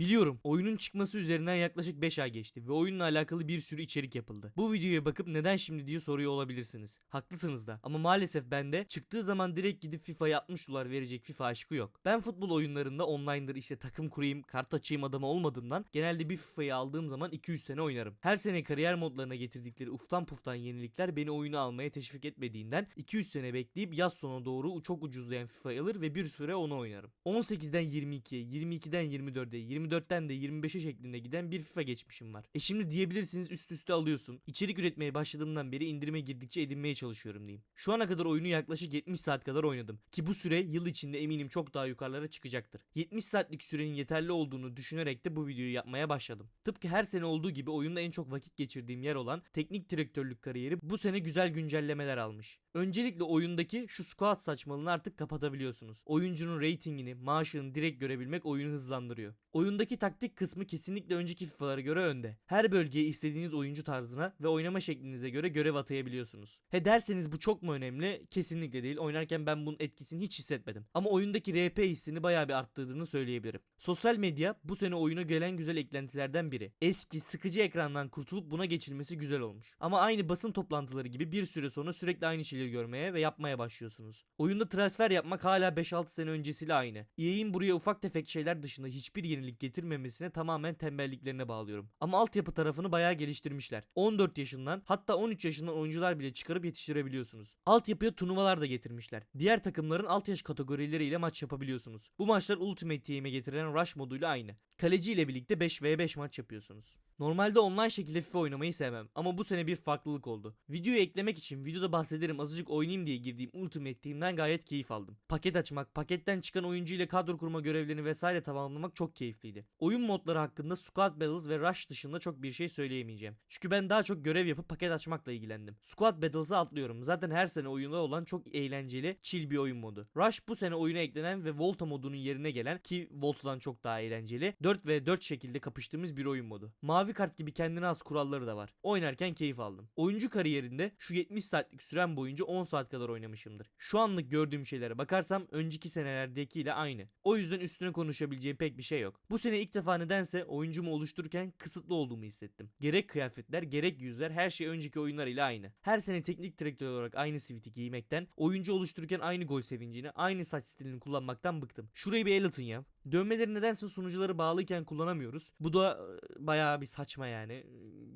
Biliyorum oyunun çıkması üzerinden yaklaşık 5 ay geçti ve oyunla alakalı bir sürü içerik yapıldı. Bu videoya bakıp neden şimdi diye soruyor olabilirsiniz. Haklısınız da ama maalesef bende çıktığı zaman direkt gidip FIFA'ya 60 dolar verecek FIFA aşkı yok. Ben futbol oyunlarında online'dır işte takım kurayım, kart açayım adamı olmadığımdan genelde bir FIFA'yı aldığım zaman 2-3 sene oynarım. Her sene kariyer modlarına getirdikleri uftan puftan yenilikler beni oyunu almaya teşvik etmediğinden 2-3 sene bekleyip yaz sonu doğru çok ucuzlayan FIFA'yı alır ve bir süre onu oynarım. 18'den 22'ye, 22'den 24'e, 24'ten de 25'e şeklinde giden bir FIFA geçmişim var. E şimdi diyebilirsiniz üst üste alıyorsun. İçerik üretmeye başladığımdan beri indirime girdikçe edinmeye çalışıyorum diyeyim. Şu ana kadar oyunu yaklaşık 70 saat kadar oynadım. Ki bu süre yıl içinde eminim çok daha yukarılara çıkacaktır. 70 saatlik sürenin yeterli olduğunu düşünerek de bu videoyu yapmaya başladım. Tıpkı her sene olduğu gibi oyunda en çok vakit geçirdiğim yer olan teknik direktörlük kariyeri bu sene güzel güncellemeler almış. Öncelikle oyundaki şu squat saçmalığını artık kapatabiliyorsunuz. Oyuncunun ratingini, maaşını direkt görebilmek oyunu hızlandırıyor. Oyundaki taktik kısmı kesinlikle önceki FIFA'lara göre önde. Her bölgeye istediğiniz oyuncu tarzına ve oynama şeklinize göre görev atayabiliyorsunuz. He derseniz bu çok mu önemli? Kesinlikle değil. Oynarken ben bunun etkisini hiç hissetmedim. Ama oyundaki RP hissini bayağı bir arttırdığını söyleyebilirim. Sosyal medya bu sene oyuna gelen güzel eklentilerden biri. Eski sıkıcı ekrandan kurtulup buna geçilmesi güzel olmuş. Ama aynı basın toplantıları gibi bir süre sonra sürekli aynı şeyleri görmeye ve yapmaya başlıyorsunuz. Oyunda transfer yapmak hala 5-6 sene öncesiyle aynı. EA'in buraya ufak tefek şeyler dışında hiçbir yenilik getirmemesine tamamen tembelliklerine bağlıyorum. Ama altyapı tarafını bayağı geliştirmişler. 14 yaşından hatta 13 yaşından oyuncular bile çıkarıp yetiştirebiliyorsunuz. Altyapıya turnuvalar da getirmişler. Diğer takımların alt yaş kategorileriyle maç yapabiliyorsunuz. Bu maçlar Ultimate Team'e getirilen Rush moduyla aynı. Kaleci ile birlikte 5v5 maç yapıyorsunuz. Normalde online şekilde FIFA oynamayı sevmem ama bu sene bir farklılık oldu. Videoyu eklemek için videoda bahsederim azıcık oynayayım diye girdiğim Ultimate Team'den gayet keyif aldım. Paket açmak, paketten çıkan oyuncu ile kadro kurma görevlerini vesaire tamamlamak çok keyifliydi. Oyun modları hakkında Squad Battles ve Rush dışında çok bir şey söyleyemeyeceğim. Çünkü ben daha çok görev yapıp paket açmakla ilgilendim. Squad Battles'ı atlıyorum. Zaten her sene oyunda olan çok eğlenceli, chill bir oyun modu. Rush bu sene oyuna eklenen ve Volta modunun yerine gelen ki Volta'dan çok daha eğlenceli 4 ve 4 şekilde kapıştığımız bir oyun modu. Mavi kart gibi kendine has kuralları da var. Oynarken keyif aldım. Oyuncu kariyerinde şu 70 saatlik süren boyunca 10 saat kadar oynamışımdır. Şu anlık gördüğüm şeylere bakarsam önceki senelerdekiyle aynı. O yüzden üstüne konuşabileceğim pek bir şey yok. Bu sene ilk defa nedense oyuncumu oluştururken kısıtlı olduğumu hissettim. Gerek kıyafetler gerek yüzler her şey önceki oyunlar ile aynı. Her sene teknik direktör olarak aynı siviti giymekten, oyuncu oluştururken aynı gol sevincini, aynı saç stilini kullanmaktan bıktım. Şurayı bir el atın ya. Dönmeleri nedense sunucuları bağlıyken kullanamıyoruz. Bu da e, bayağı bir saçma yani.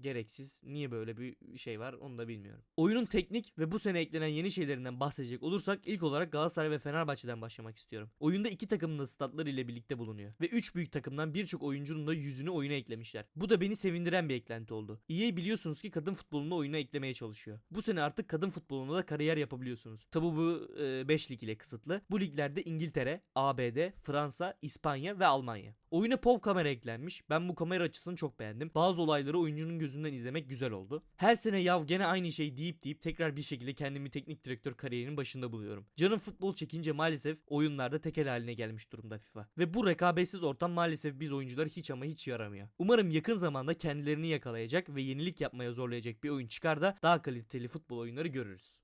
E, Gereksiz. Niye böyle bir şey var onu da bilmiyorum. Oyunun teknik ve bu sene eklenen yeni şeylerinden bahsedecek olursak ilk olarak Galatasaray ve Fenerbahçe'den başlamak istiyorum. Oyunda iki takımın da statları ile birlikte bulunuyor. Ve üç büyük takımdan birçok oyuncunun da yüzünü oyuna eklemişler. Bu da beni sevindiren bir eklenti oldu. EA biliyorsunuz ki kadın futbolunu oyuna eklemeye çalışıyor. Bu sene artık kadın futbolunda da kariyer yapabiliyorsunuz. Tabi bu 5 lig ile kısıtlı. Bu liglerde İngiltere, ABD, Fransa, İspanya ve Almanya. Oyuna POV kamera eklenmiş. Ben bu kamera açısını çok beğendim. Bazı olayları oyuncunun gözünden izlemek güzel oldu. Her sene yav gene aynı şey deyip deyip tekrar bir şekilde kendimi teknik direktör kariyerinin başında buluyorum. Canım futbol çekince maalesef oyunlarda tekel haline gelmiş durumda FIFA. Ve bu rekabetsiz ortam maalesef biz oyuncular hiç ama hiç yaramıyor. Umarım yakın zamanda kendilerini yakalayacak ve yenilik yapmaya zorlayacak bir oyun çıkar da daha kaliteli futbol oyunları görürüz.